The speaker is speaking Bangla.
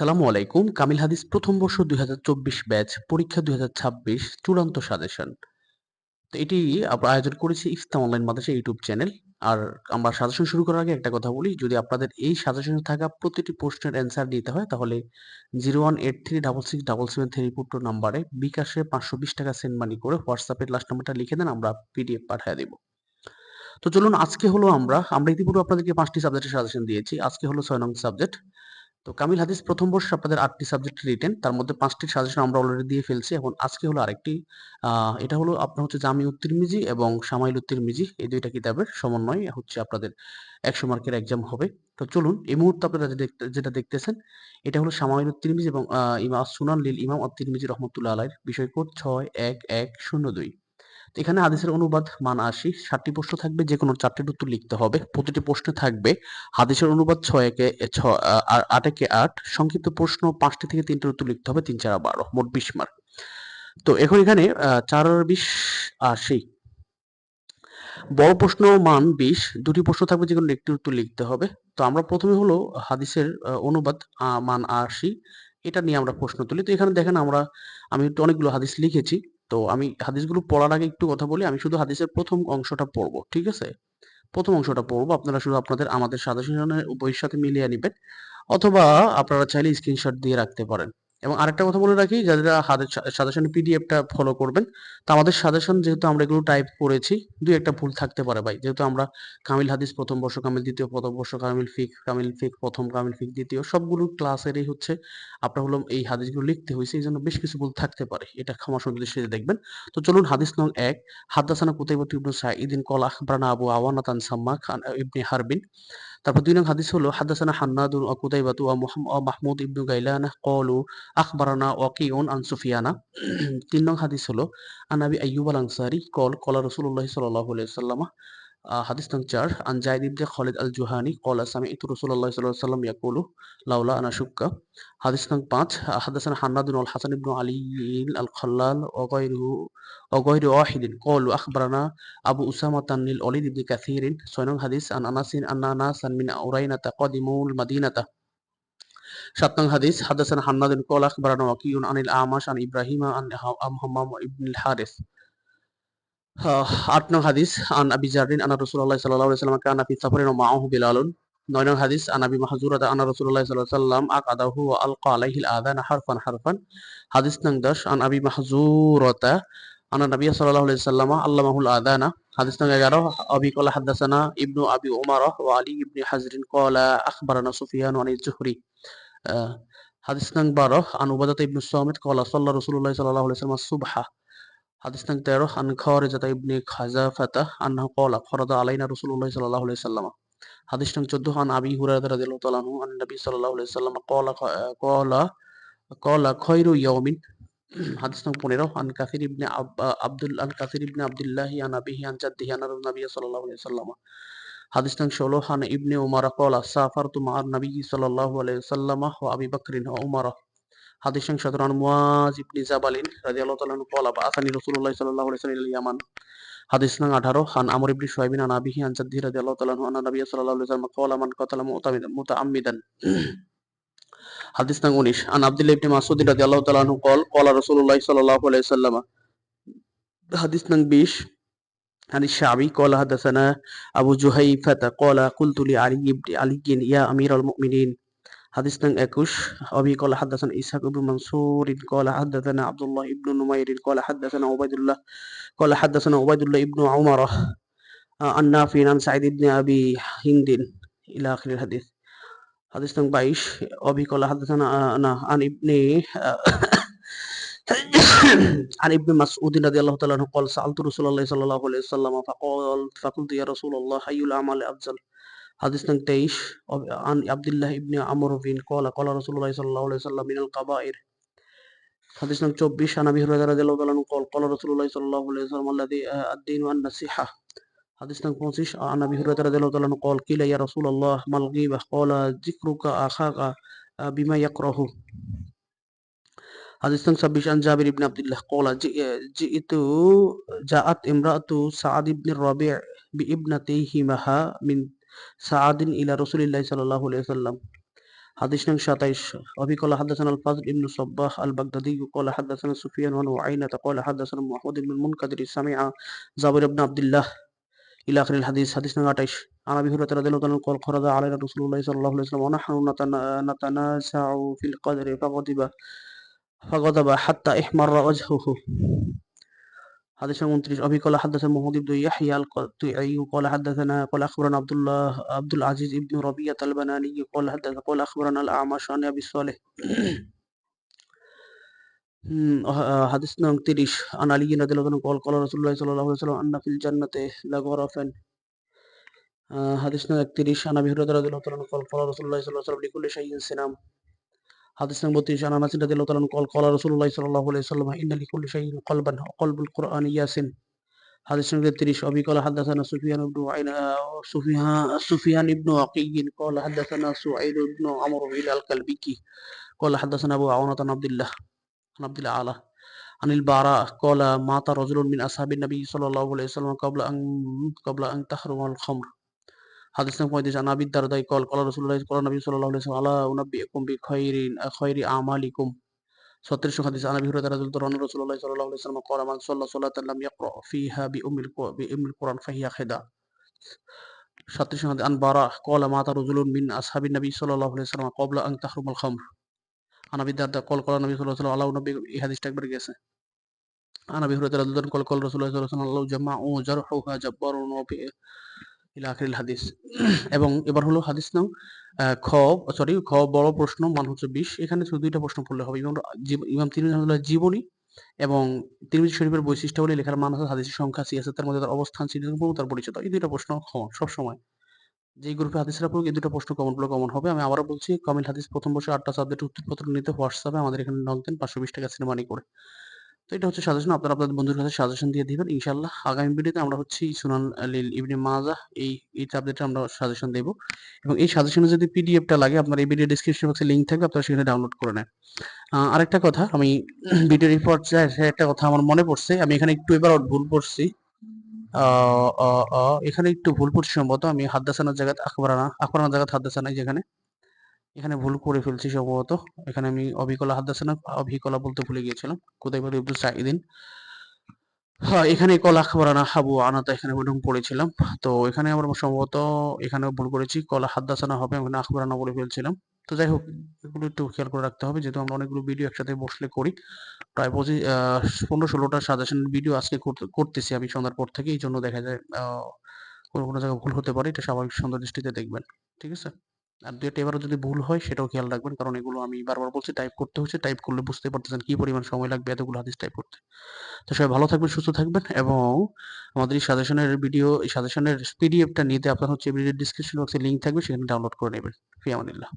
আসসালামু আলাইকুম, কামিল হাদিস প্রথম বর্ষ দুই হাজার চব্বিশ ব্যাচ, পরীক্ষা দুই হাজার ছাব্বিশ, চূড়ান্ত সাজেশন। তো এটি আমরা আয়োজন করেছি ইফতাম অনলাইন মাদ্রাসা ইউটিউব চ্যানেল। আর আমরা সাজেশন শুরু করার আগে একটা কথা বলি, যদি আপনাদের এই সাজেশনে থাকা প্রতিটি প্রশ্নের অ্যান্সার দিতে হয়, তাহলে zero one eight three double six double seven three four two নাম্বারে বিকাশে পাঁচশো বিশ টাকা সেন্ড মানি করে হোয়াটসঅ্যাপের লাস্ট নাম্বারটা লিখে দেন, আমরা পিডিএফ পাঠিয়ে দেবো। তো চলুন, আজকে হলো আমরা আমরা ইতিপূর্বে আপনাদেরকে পাঁচটি সাবজেক্টের সাজেশন দিয়েছি। আজকে হলো ছয় নং সাবজেক্ট। তো কামিল হাদিস প্রথম বর্ষে আপনাদের আটটি সাবজেক্ট রিটেন তার মধ্যে পাঁচটি সাজেশন আমরা অলরেডি দিয়ে ফেলছি। এখন আজকে হলো আরেকটি এটা হলো আপনার হচ্ছে জামি উত্তিরমিজি এবং সামাইল উত্তিরমিজি এই দুইটা কিতাবের সমন্বয় হচ্ছে আপনাদের একশো মার্কের এক্সাম হবে। তো চলুন, এই মুহূর্তে আপনারা যেটা দেখতেছেন, এটা হলো সামাইল উত্তিরমিজি এবং ইমাম সুনান লিল ইমাম উত্তিরমিজি রহমতুল্লাহ আলাইয়ের বিষয় কোড ছয় এক এক শূন্য দুই। এখানে হাদিসের অনুবাদ মান আশি। ষাটটি প্রশ্ন থাকবে যে কোনো চারটির উত্তর লিখতে হবে। প্রতিটি প্রশ্নে থাকবে হাদিসের অনুবাদ ছয় একে, ছ আট একে আট। সংক্ষিপ্ত প্রশ্ন পাঁচটি থেকে তিনটির উত্তর লিখতে হবে, তিন, চার, বারো, মোট বিশ মার্ক তো এখন এখানে চার বিশ, আশি। বড় প্রশ্ন মান বিশ। দুটি প্রশ্ন থাকবে যে কোনো একটি উত্তর লিখতে হবে। তো আমরা প্রথমে হলো হাদিসের অনুবাদ মান আশি। এটা নিয়ে আমরা প্রশ্ন তুলি। তো এখানে দেখেন আমরা, আমি একটু অনেকগুলো হাদিস লিখেছি। তো আমি হাদিসগুলো পড়ার আগে একটু কথা বলি। আমি শুধু হাদিসের প্রথম অংশটা পড়ব, ঠিক আছে? প্রথম অংশটা পড়ব, আপনারা শুধু আপনাদের আমাদের সাজেশনের বইয়ের সাথে মিলিয়ে নেবেন, অথবা আপনারা চাইলে স্ক্রিনশট দিয়ে রাখতে পারেন। এবং আরেকটা কথা বলে রাখি, যারা সাজেশন পিডিএফটা ফলো করবেন, তো আমাদের সাজেশন যেহেতু আমরা এগুলো টাইপ করেছি, দুই একটা ভুল থাকতে পারে ভাই। যেহেতু আমরা কামিল হাদিস প্রথম বর্ষ, কামিল দ্বিতীয় প্রথম বর্ষ, কামিল ফিক কামিল ফিক প্রথম, কামিল ফিক দ্বিতীয়, সবগুলো ক্লাসেরই হচ্ছে। আপনার হলো এই হাদিসগুলো লিখতে হয়েছে, এই জন্য বেশ কিছু ভুল থাকতে পারে। এটা ক্ষমা সুন্দর দেখবেন। তো চলুন হাদিস নং এক হাদাসানা কুতাইবত ইবনু সাঈদিন, কল আখবারানা আবু আওয়ানাতান সাম্মা খান ইবনে হারবিন। তারপর দুই নং হাদিস হলো, হাদাসানা হান্নাদুন ওয়া মাহমুদ ইবনু গাইলানা কলু আখবারানা ওয়াকিউন আন সুফিয়ানা। তিন নং হাদিস হলো আনাবি আইয়ুব আল আনসারি কল কলা রসুল্লাহ সাল্লাহ সাল্লাম হাদিস নং চার আন জাইদ ইবনে খালিদ আল জুহানি কলা রাসূলুল্লাহ সাল্লাল্লাহু আলাইহি সাল্লাম ইয়াকুলু লাউলা আনা শুক্কা। হাদিস নং পাঁচ হাদাসানা হান্নাদুন আল হাসান ইবনু আলী আল খাল্লাল ওয়া গায়রুহু ওয়া গায়রু ওয়াহিদিন। কলু আখবারানা আবু উসামা তাননিল ওয়ালিদ ইবনে কাসিরিন। ছয় নং হাদিস, আন আনাসিন আন্না আনাসান মিন আউরাইনাতা কদিমুল মাদিনাতা। সাত নং হাদিস, হাদাসান হান্নাদিন কল আখবারানা ওয়াকিউন আনিল আমাশ আন ইব্রাহিম আন হাম্মাম ইবনুল হারিস। আট নং হাদিস, আন আবি জারিন আনা রাসূলুল্লাহ সাল্লাল্লাহু আলাইহি ওয়াসাল্লাম কানা ফি সাফারিন মাআহু বিলালুন। নয় নং হাদিস, আন আবি মাহজুরাতা আনা রাসূলুল্লাহ সাল্লাল্লাহু আলাইহি ওয়াসাল্লাম আকাদাহু ওয়া আলকা আলাইহিল আযান হারফান হারফান। হাদিস নং 10 আন আবি মাহজুরাতা আনা নবী সাল্লাল্লাহু আলাইহি ওয়াসাল্লাম আল্লামাহুল আযানা। হাদিস নং 11 আবি ক্বালা হাদাসানা ইবনু আবি উমারা ওয়া আলী ইবনে হাজরিন ক্বালা আখবারানা সুফিয়ান আন জুহরি। হাদিস নং বারো, আন উবাদাত ইবনু সামিত কলা সাল্লাহ রসুল্লাহ সাল্লাহ আলাইহি সুবহা। হাদিস নং তেরো? আন খাওয়ারিজাতা ইবনে খাজাফাতা আন্নাহু ক্বালা, ফরাদা আলাইনা রাসূলুল্লাহ সাল্লাল্লাহু আলাইহি সাল্লাম হাদিস নং 14 আন আবি হুরায়রা রাদিয়াল্লাহু তাআলা আন নবী সাল্লাল্লাহু সাল্লাম ক্বালা ক্বালা ক্বালা খায়রু ইয়াউমিন। হাদিস নং 15 আন কাসির ইবনে আব্দুল, আন কাসির ইবনে আব্দুল্লাহ, আন আবিহি, আন জাদ্দিহি, আন নবী সাল্লাল্লাহু সাল্লাম হাদিস নং ষোলো। হান ইবনে কলা নবী আলাইহি সাল্লাম আবি উমার। হাদিস নং সতেরো আন মুয়াজ ইবনে জাবালিন রাদিয়াল্লাহু তাআলা আনহু কলা বাআসানি রাসূলুল্লাহ সাল্লাল্লাহু আলাইহি ওয়াসাল্লাম ইলা ইয়ামান হাদিস নং আঠারো হান আমর ইবনে শুয়াইবিন আন আবিহি আন জাদ্দিহি রাদিয়াল্লাহু তাআলা আনহু আন্না নবী সাল্লাল্লাহু আলাইহি ওয়াসাল্লাম কলা মান কাতালা মুতাআম্মিদান হাদিস নং উনিশ আন আব্দুল্লাহ ইবনে মাসউদ রাদিয়াল্লাহু তাআলা আনহু কল কলা রাসূলুল্লাহ সাল্লাল্লাহু আলাইহি ওয়াসাল্লাম হাদিস নং বিশ عن الشعبي قال حدثنا أبو جهيفة قال قلت لعلي بن علي يا أمير المؤمنين حديث نن একুশ أبي قال حدثنا إسحاق بن منصور قال حدثنا عبد الله بن نمير قال حدثنا عبيد الله قال حدثنا عبيد الله بن عمر عن نافع عن سعيد بن أبي هند إلى آخر الحديث حديث نن 22 أبي قال حدثنا أنا عن ابن عن ابن مسعود رضي الله تعالى عنه قال سألت رسول الله صلى الله عليه وسلم فقال فقلت يا رسول الله أي الأعمال أفضل حديث نان تيش عن عبد الله ابن عمرو بن قال قال رسول الله صلى الله عليه وسلم من القبائر. حديث نان 24 عن أبي هريرة رضي الله عنه قال قال رسول الله صلى الله عليه وسلم الذي آه، الدين والنصيحه حديث نان 25 عن أبي هريرة رضي الله عنه قال قيل يا رسول الله ما الغيبة؟ قال ذكرك أخاك آه، بما يكره. حديث نان 26 عن جابر بن عبد الله قال جئت جاءت امرأة سعد بن الربيع بابنتيهما من সাআদিন ইলা রসুলিল্লাহ সাল্লাহ সাল্লাম হাদিস নং সাতাইশ। অবি কলা হাদাসান আল ফাজল ইবনু সব্বাহ আল বাগদাদি কলা হাদাসান সুফিয়ান ওয়ান ওয়াইনাত কলা হাদাসান মুহাম্মদ ইবনুল মুনকাদির সামিআ জাবির ইবনে আব্দুল্লাহ। ইলা আখিরিল হাদিস হাদিস নং 28 আন আবি হুরায়রা রাদিয়াল্লাহু তাআলা কল খরাজা আলাইনা রাসূলুল্লাহ সাল্লাল্লাহু আলাইহি ওয়াসাল্লাম, ওয়া নাহনু নাতানাসাউ ফিল কদরি ফাগাদিবা, ফাগাদাবা হাত্তা ইহমাররা ওয়াজহুহু। হাদিস উনত্রিশ অবি কলা হাদাসা মোহাম্মদ ইবনু ইয়াহিয়া আল কুতুই কলা হাদাসানা কলা আখবরান আব্দুল্লাহ আব্দুল আজিজ ইবনু রবিয়া তালবানানি কলা হাদাসা কলা আখবরান আল আমাশ আন আবি সালেহ হাদিস নং তিরিশ আন আলী রাদিয়াল্লাহু আনহু কল কলা রাসূলুল্লাহ সাল্লাল্লাহু আলাইহি ওয়াসাল্লাম আন্না ফিল জান্নাতে লা গরাফান হাদিস নং 31 আন আবি হুরায়রা রাদিয়াল্লাহু আনহু কল কলা রাসূলুল্লাহ সাল্লাল্লাহু আলাইহি ওয়াসাল্লাম লিকুল্লি শাইইন সিনাম حدثنا بوتيش أنا ناس ندي الله قال قال رسول الله صلى الله عليه وسلم إن لكل شيء قلبا قلب القرآن ياسن حدثنا بوتيش أبي قال حدثنا سفيان بن عين سفيان بن عقي قال حدثنا سعيد بن عمرو إلى الكلبيكي قال حدثنا أبو عونة عبد الله عبد الأعلى عن البراء قال مات رجل من أصحاب النبي صلى الله عليه وسلم قبل أن قبل أن تحرم الخمر. حديث نمبر 35 عن أبي الدرداء قال قال رسول الله قال النبي صلى الله عليه وسلم ألا أنبئكم بخير خير أعمالكم سطرش حديث عن أبي هريرة رضي الله عنه رسول الله صلى الله عليه وسلم قال من صلى صلاة لم يقرأ فيها بأم القرآن بأم القرآن فهي خداع سطرش حديث عن براء قال مات رجل من أصحاب النبي صلى الله عليه وسلم قبل أن تحرم الخمر عن أبي الدرداء قال قال النبي صلى الله عليه وسلم ألا أنبئكم এই হাদিসটা একবার গেছে عن أبي هريرة رضي الله عنه قال قال رسول الله صلى الله عليه وسلم ইলাখিল হাদিস। এবং এবার হলো হাদিস নাম খ সরি খ বড় প্রশ্ন, মান হচ্ছে বিশ। এখানে শুধু দুইটা প্রশ্ন পড়লে হবে। ইমাম ইমাম তিরমিজি জীবনী এবং তিরমিজি শরীফের বৈশিষ্ট্যাবলী লেখার মান হচ্ছে হাদিসের সংখ্যা সিয়াসত তার মধ্যে তার অবস্থান চিহ্ন তার পরিচিত এই দুইটা প্রশ্ন খ সবসময়। যে গ্রুপে হাদিসরা পড়ুক, এই দুটো প্রশ্ন কমন পড়লে কমন হবে। আমি আবারও বলছি কমিল হাদিস প্রথম বছর আটটা সাবজেক্ট উত্তরপত্র নিতে হোয়াটসঅ্যাপে আমাদের এখানে নক দেন, পাঁচশো বিশ টাকা সিনেমানি করে। তো এটা হচ্ছে সাজেশন আপনারা আপনাদের বন্ধুর কাছে সাজেশন দিয়ে দিবেন। ইনশাল্লাহ আগামী ভিডিওতে আমরা হচ্ছে সুনান লিল ইবনে মাজা। এই এই সাবজেক্টে আমরা সাজেশন দেব। এবং এই সাজেশনে যদি পিডিএফটা লাগে, আপনার এই ভিডিও ডিসক্রিপশন বক্সে লিংক থাকবে, আপনারা সেখানে ডাউনলোড করে নেন। আরেকটা কথা, আমি ভিডিও রিপোর্ট একটা কথা আমার মনে পড়ছে। আমি এখানে একটু এবার ভুল পড়ছি। এখানে একটু ভুল পড়ছি সম্ভবত। আমি হাদ্দাসানার জায়গায় আকবরানা আকবরানার জায়গায় হাদ্দাসানাই যেখানে। এখানে ভুল করে ফেলছি সম্ভবত। এখানে আমি অবিকলা হাদ্দাসানা অবিকলা বলতে ভুলে গিয়েছিলাম। কোথায় বলি? আব্দুল সাইদিন হ্যাঁ এখানে কলা আখবরানা হাবু আনাতা এখানে ওরকম পড়েছিলাম। তো এখানে আমরা সম্ভবত এখানে ভুল করেছি। কলা হাদ্দাসানা হবে, এখানে আখবরানা বলে ফেলছিলাম। তো যাই হোক, এগুলো একটু খেয়াল করে রাখতে হবে। যেহেতু আমরা অনেকগুলো ভিডিও একসাথে বসলে করি, প্রায় পঁচিশ পনেরো, ষোলোটা সাজেশন ভিডিও আজকে করতে- করতেছি আমি সন্ধ্যার পর থেকে এই জন্য দেখা যায় কোনো কোনো জায়গায় ভুল হতে পারে। এটা স্বাভাবিক সুন্দর দৃষ্টিতে দেখবেন। ঠিক আছে? আর দু একটা এবারও যদি ভুল হয়, সেটাও খেয়াল রাখবেন। কারণ এগুলো আমি বারবার বলছি টাইপ করতে হচ্ছে টাইপ করলে বুঝতে পারতেছেন কি পরিমাণ সময় লাগবে এতগুলো হাদিস টাইপ করতে। তো সবাই ভালো থাকবেন, সুস্থ থাকবেন এবং আমাদের এই সাজেশনের ভিডিও এই সাজেশনের পিডিএফটা নিতে আপনার হচ্ছে ভিডিও ডিসক্রিপশন বক্সে লিঙ্ক থাকবে, সেখানে ডাউনলোড করে নেবেন। ফিয়ামানিল্লাহ